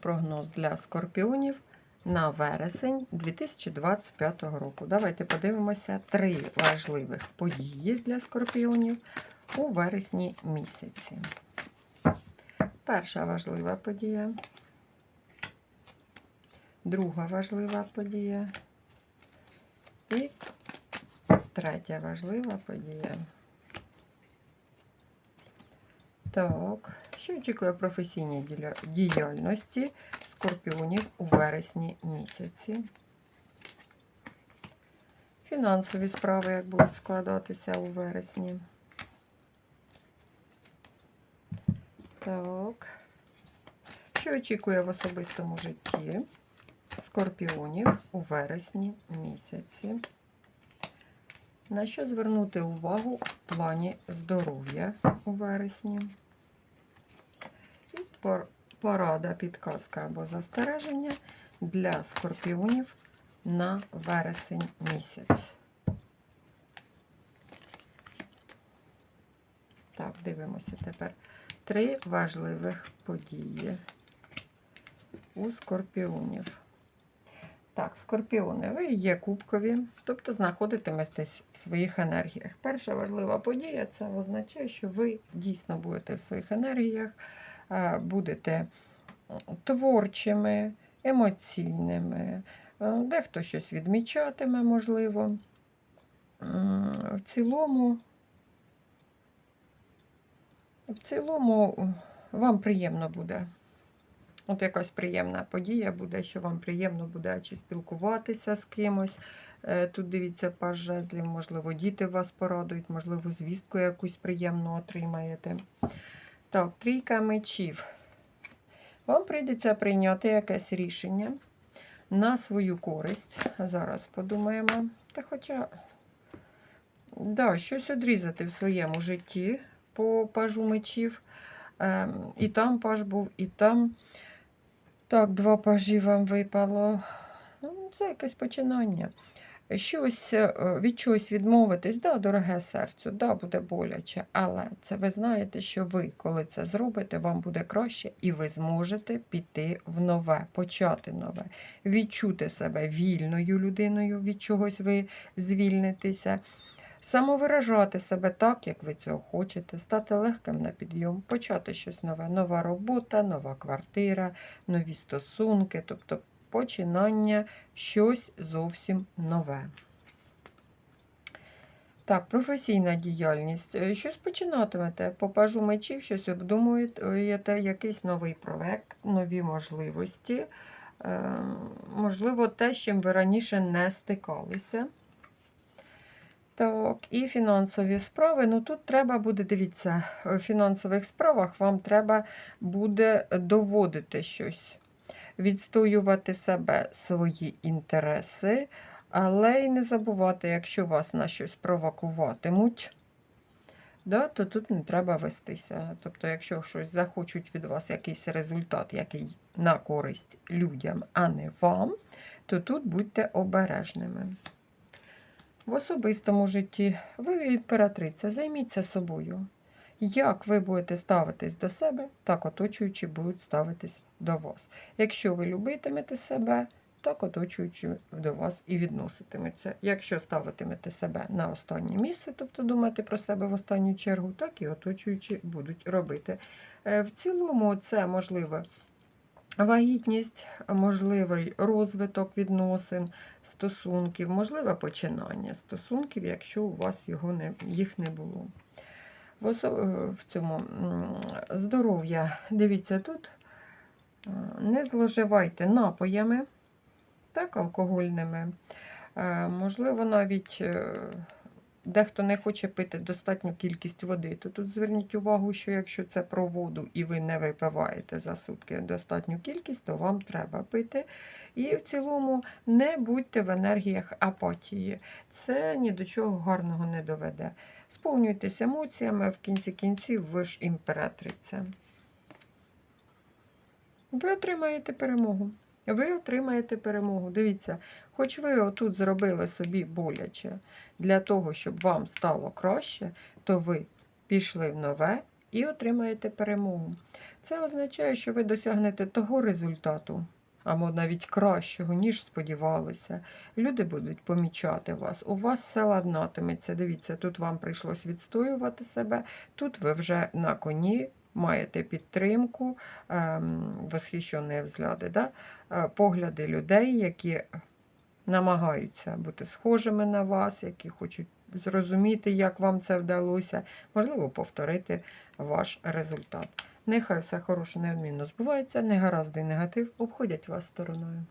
прогноз для скорпіонів на вересень 2025 року. Давайте подивимося три важливих події для скорпіонів у вересні місяці. Перша важлива подія. Друга важлива подія. І третя важлива подія. Так, що очікує професійній діяльності скорпіонів у вересні місяці? Фінансові справи, як будуть складатися у вересні. Так. Що очікує в особистому житті скорпіонів у вересні місяці? На що звернути увагу в плані здоров'я у вересні? Порада, підказка або застереження для скорпіонів на вересень місяць. Так, дивимося тепер три важливих події у скорпіонів. Так, скорпіони, ви є кубкові, тобто знаходитиметесь в своїх енергіях. Перша важлива подія це означає, що ви дійсно будете в своїх енергіях, будете творчими, емоційними, е, дехто щось відмічатиме, можливо. В цілому, в цілому вам приємно буде. От якась приємна подія буде, що вам приємно буде чи спілкуватися з кимось. Е, Тут дивіться паж жезлів, можливо, діти вас порадують, можливо, звістку якусь приємну отримаєте. Так, трійка мечів. Вам прийдеться прийняти якесь рішення на свою користь. Зараз подумаємо. Та хоча, да, щось одрізати в своєму житті по пажу мечів. Ем, і там паж був, і там. Так, два пажі вам випало. Ну, Це якесь починання. Щось е, від чогось відмовитись, да, дороге серцю, да, буде боляче, але це ви знаєте, що ви, коли це зробите, вам буде краще, і ви зможете піти в нове, почати нове, відчути себе вільною людиною, від чогось ви звільнитеся, самовиражати себе так, як ви цього хочете, стати легким на підйом, почати щось нове, нова робота, нова квартира, нові стосунки, тобто починання щось зовсім нове. Так, професійна діяльність. Е, Щось починатимете. По пажу мечів, щось обдумуєте, якийсь новий проект, нові можливості. Е, Можливо, те, з чим ви раніше не стикалися. Так, і фінансові справи. Ну тут треба буде, дивіться, в фінансових справах вам треба буде доводити щось, відстоювати себе, свої інтереси, але й не забувати, якщо вас на щось провокуватимуть, да, то тут не треба вестися. Тобто, якщо щось захочуть від вас якийсь результат, який на користь людям, а не вам, то тут будьте обережними. В особистому житті ви імператриця, займіться собою. Як ви будете ставитись до себе, так оточуючі будуть ставитись до вас. Якщо ви любитимете себе, так оточуючі до вас і відноситимуться. Якщо ставитимете себе на останнє місце, тобто думати про себе в останню чергу, так і оточуючі будуть робити. Е, В цілому, це можливо вагітність, можливий розвиток відносин, стосунків, можливе починання стосунків, якщо у вас його не, їх не було. В, осо- е, в цьому здоров'я, дивіться тут, не зловживайте напоями, так, алкогольними. Е, Можливо, навіть е, дехто не хоче пити достатню кількість води, то тут зверніть увагу, що якщо це про воду і ви не випиваєте за сутки достатню кількість, то вам треба пити. І в цілому не будьте в енергіях апатії. Це ні до чого гарного не доведе. Сповнюйтесь емоціями, в кінці кінців ви ж імператриця. Ви отримаєте перемогу. Ви отримаєте перемогу. Дивіться, хоч ви отут зробили собі боляче для того, щоб вам стало краще, то ви пішли в нове і отримаєте перемогу. Це означає, що ви досягнете того результату, або навіть кращого, ніж сподівалися. Люди будуть помічати вас. У вас все ладнатиметься. Дивіться, тут вам прийшлось відстоювати себе, тут ви вже на коні. Маєте підтримку, ем, восхищені взгляди, да? е, погляди людей, які намагаються бути схожими на вас, які хочуть зрозуміти, як вам це вдалося, можливо, повторити ваш результат. Нехай все хороше неодмінно збувається, негаразди і негатив обходять вас стороною.